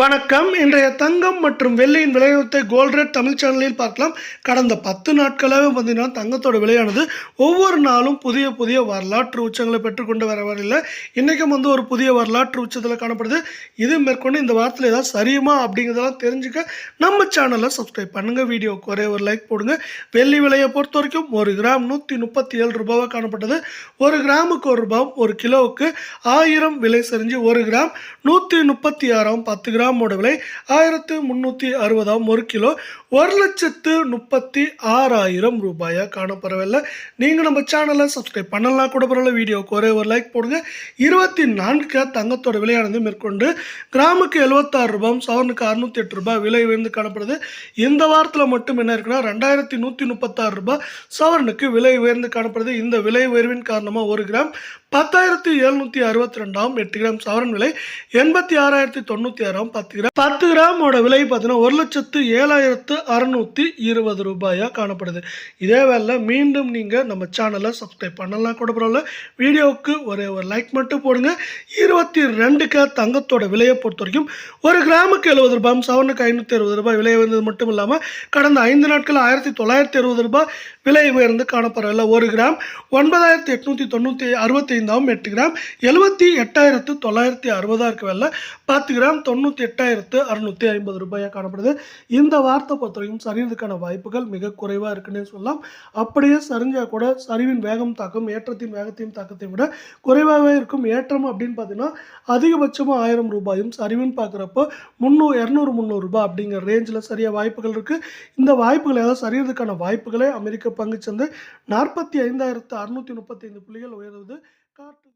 வணக்கம். இன்றைய தங்கம் மற்றும் வெள்ளியின் விலையத்தை கோல்ட் ரேட் தமிழ் சேனலில் பார்க்கலாம். கடந்த பத்து நாட்களாகவே பார்த்தீங்கன்னா தங்கத்தோட விலையானது ஒவ்வொரு நாளும் புதிய புதிய வரலாற்று உச்சங்களை பெற்றுக்கொண்டு வர வரையில் இன்றைக்கும் வந்து ஒரு புதிய வரலாற்று உச்சத்தில் காணப்படுது. இது மேற்கொண்டு இந்த வாரத்தில் ஏதாவது சரியுமா அப்படிங்கிறதெல்லாம் தெரிஞ்சுக்க நம்ம சேனலை சப்ஸ்கிரைப் பண்ணுங்கள் வீடியோக்கு ஒரே ஒரு லைக் போடுங்க. வெள்ளி விலையை பொறுத்த வரைக்கும் ஒரு கிராம் நூற்றி முப்பத்தி ஏழு ரூபாவாக காணப்பட்டது. ஒரு கிராமுக்கு ஒரு ரூபாய் ஒரு கிலோவுக்கு ஆயிரம் விலை செறிஞ்சு ஒரு கிராம் நூற்றி முப்பத்தி ஆறாம் பத்து கிராம் கிராமோட விலை ஆயிரத்து முந்நூற்றி அறுபதாம் ஒரு கிலோ ஒரு லட்சத்து முப்பத்தி ஆறாயிரம் ரூபாயாக காணப்படவில்லை நீங்கள் நம்ம சேனலை சப்ஸ்கிரைப் பண்ணலாம் கூட பரவாயில்ல. வீடியோவுக்கு ஒரே ஒரு லைக் போடுங்க. இருபத்தி நான்கு தங்கத்தோட விலையானது மேற்கொண்டு கிராமுக்கு எழுபத்தாறு ரூபாய் சவரனுக்கு அறுநூத்தி எட்டு ரூபாய் விலை உயர்ந்து காணப்படுது. இந்த வாரத்தில் மட்டும் என்ன இருக்குன்னா ரெண்டாயிரத்தி நூற்றி முப்பத்தாறு ரூபாய் சவரனுக்கு விலை உயர்ந்து காணப்படுது. இந்த விலை உயர்வின் காரணமாக ஒரு கிராம் பத்தாயிரத்தி எழுநூற்றி அறுபத்தி ரெண்டாம் எட்டு கிராம் சவரன் விலை எண்பத்தி ஆறாயிரத்தி தொண்ணூற்றி ஆறாம் பத்து கிராம். பத்து கிராமோட விலை பார்த்தீங்கன்னா ஒரு லட்சத்து ஏழாயிரத்து அறுநூற்றி இருபது ரூபாயாக காணப்படுது. இதே வேலை மீண்டும் நீங்கள் நம்ம சேனலை சப்ஸ்கிரைப் பண்ணலாம் கூட பரவாயில்ல. வீடியோவுக்கு ஒரே ஒரு லைக் மட்டும் போடுங்க. இருபத்தி ரெண்டுக்கு தங்கத்தோட விலையை பொறுத்த வரைக்கும் ஒரு கிராமுக்கு எழுபது ரூபாயும் சவனுக்கு ஐநூற்றி அறுபது ரூபாய் விலை வந்தது மட்டும் இல்லாமல் கடந்த ஐந்து நாட்கள் ஆயிரத்தி தொள்ளாயிரத்தி அறுபது ரூபாய் விலை உயர்ந்து காணப்படவில்லை. ஒரு கிராம் ஒன்பதாயிரத்தி எட்நூற்றி தொண்ணூற்றி அறுபத்தைந்தாவும் எட்டு கிராம் எழுபத்தி எட்டாயிரத்து தொள்ளாயிரத்தி அறுபதாக இருக்க வேலை பத்து கிராம் தொண்ணூற்றி எட்டாயிரத்து அறுநூற்றி ஐம்பது ரூபாயாக காணப்படுது. இந்த வார்த்தை பொறுத்தவரைக்கும் சரிவதற்கான வாய்ப்புகள் மிக குறைவாக இருக்குன்னே சொல்லலாம். அப்படியே சரிஞ்சால் கூட சரிவின் வேகம் தாக்கம் ஏற்றத்தின் வேகத்தையும் தாக்கத்தையும் விட குறைவாகவே இருக்கும். ஏற்றம் அப்படின்னு பார்த்தீங்கன்னா அதிகபட்சமாக ஆயிரம் ரூபாயும் சரிவுன்னு பார்க்குறப்போ முந்நூறு இரநூறு முந்நூறு ரூபாய் அப்படிங்கிற ரேஞ்சில் சரியாக வாய்ப்புகள் இருக்குது இந்த வாய்ப்புகள் ஏதாவது சரியறதுக்கான வாய்ப்புகளை அமெரிக்க பங்குச்சந்தை நாற்பத்தி ஐந்தாயிரத்து அறுநூற்றி முப்பத்தைந்து புள்ளிகள் உயர்வது காட்டு